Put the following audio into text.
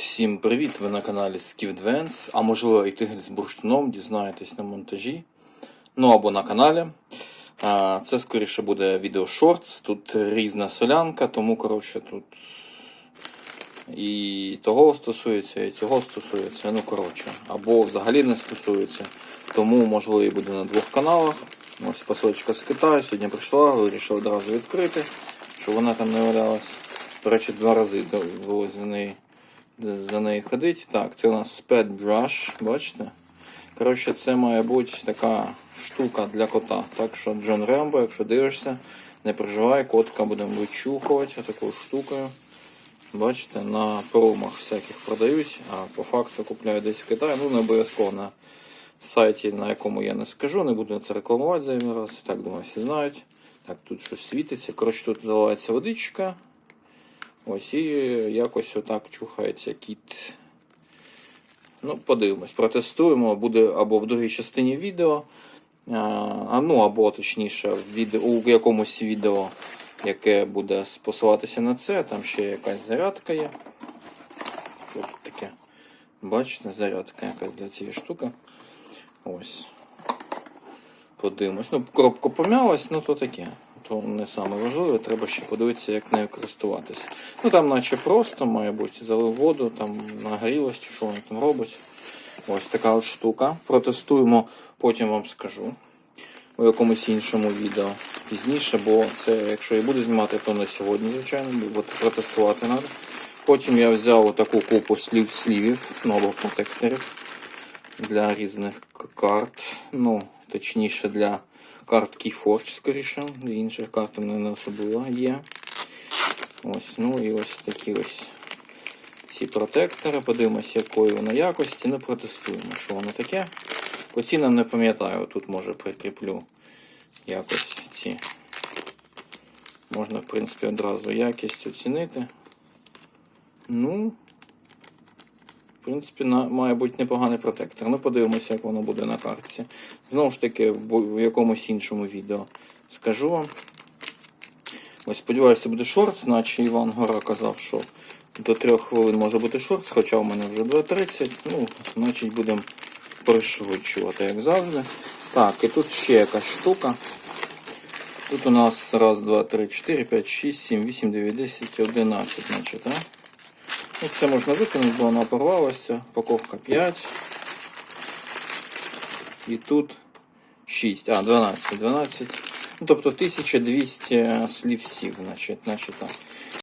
Всім привіт! Ви на каналі Skip Advance, а можливо і тигель з бурштином дізнаєтесь на монтажі. Ну або на каналі. Це скоріше буде відео шортс. Тут різна солянка, тому коротше тут і того стосується, і цього стосується. Ну коротше, або взагалі не стосується. Тому можливо і буде на двох каналах. Ось посилочка з Китаю. Сьогодні прийшла, вирішив одразу відкрити, щоб вона там не валялась. До речі, два рази довелося за неї ходить. Так, це у нас Brush, бачите? Коротше, це має бути така штука для кота. Так що Джон Рембо, якщо дивишся, не переживай, котка будемо вичухувати такою штукою. Бачите, на промах всяких продають, а по факту купляю десь в Китаї. Ну, не обов'язково на сайті, на якому я не скажу, не буду це рекламувати зайвий раз. Так, думаю, всі знають. Так, тут щось світиться. Коротше, тут заливається водичка. Ось і якось отак чухається кіт. Ну, подивимось, протестуємо. Буде або в другій частині відео, а, ну або точніше в відео, у якомусь відео, яке буде посилатися на це. Там ще якась зарядка є. Що тут таке? Бачите, зарядка якась для цієї штуки. Ось. Подивимось. Ну, коробка пом'ялась, ну то таке. То не саме важливе, треба ще подивитися, як нею користуватися. Ну там наче просто, має бути, залив воду, там нагрілось, що воно там робить. Ось така от штука. Протестуємо, потім вам скажу у якомусь іншому відео пізніше, бо це, якщо і буду знімати, то не сьогодні, звичайно, бо протестувати треба. Потім я взяв таку купу слів слівів, нових протекторів для різних карт. Ну, точніше для карт Keyforge, скоріше. Для інших карт у мене не особливо є. Ось, ну і ось такі ось ці протектори. Подивимось, якої воно якості. Ну, протестуємо, що воно таке. По цінам не пам'ятаю, тут може прикріплю якось ці. Можна, в принципі, одразу якість оцінити. Ну, в принципі, на, має бути непоганий протектор. Ну, подивимося, як воно буде на картці. Знову ж таки, в, якомусь іншому відео скажу вам. Ось, сподіваюся, буде шортс, наче Іван Гора казав, що до 3 хвилин може бути шортс, хоча в мене вже 2.30. Ну, значить будемо пришвидшувати, як завжди. Так, і тут ще якась штука. Тут у нас раз, два, три, чотири, п'ять, шість, сім, вісім, дев'ять, десять, одинадцять, значить, так? Ну, це можна викинути, бо вона порвалася. Упаковка 5. І тут 6. А, 12. 12. Ну, тобто 1200 слів всіх, значить, значить так.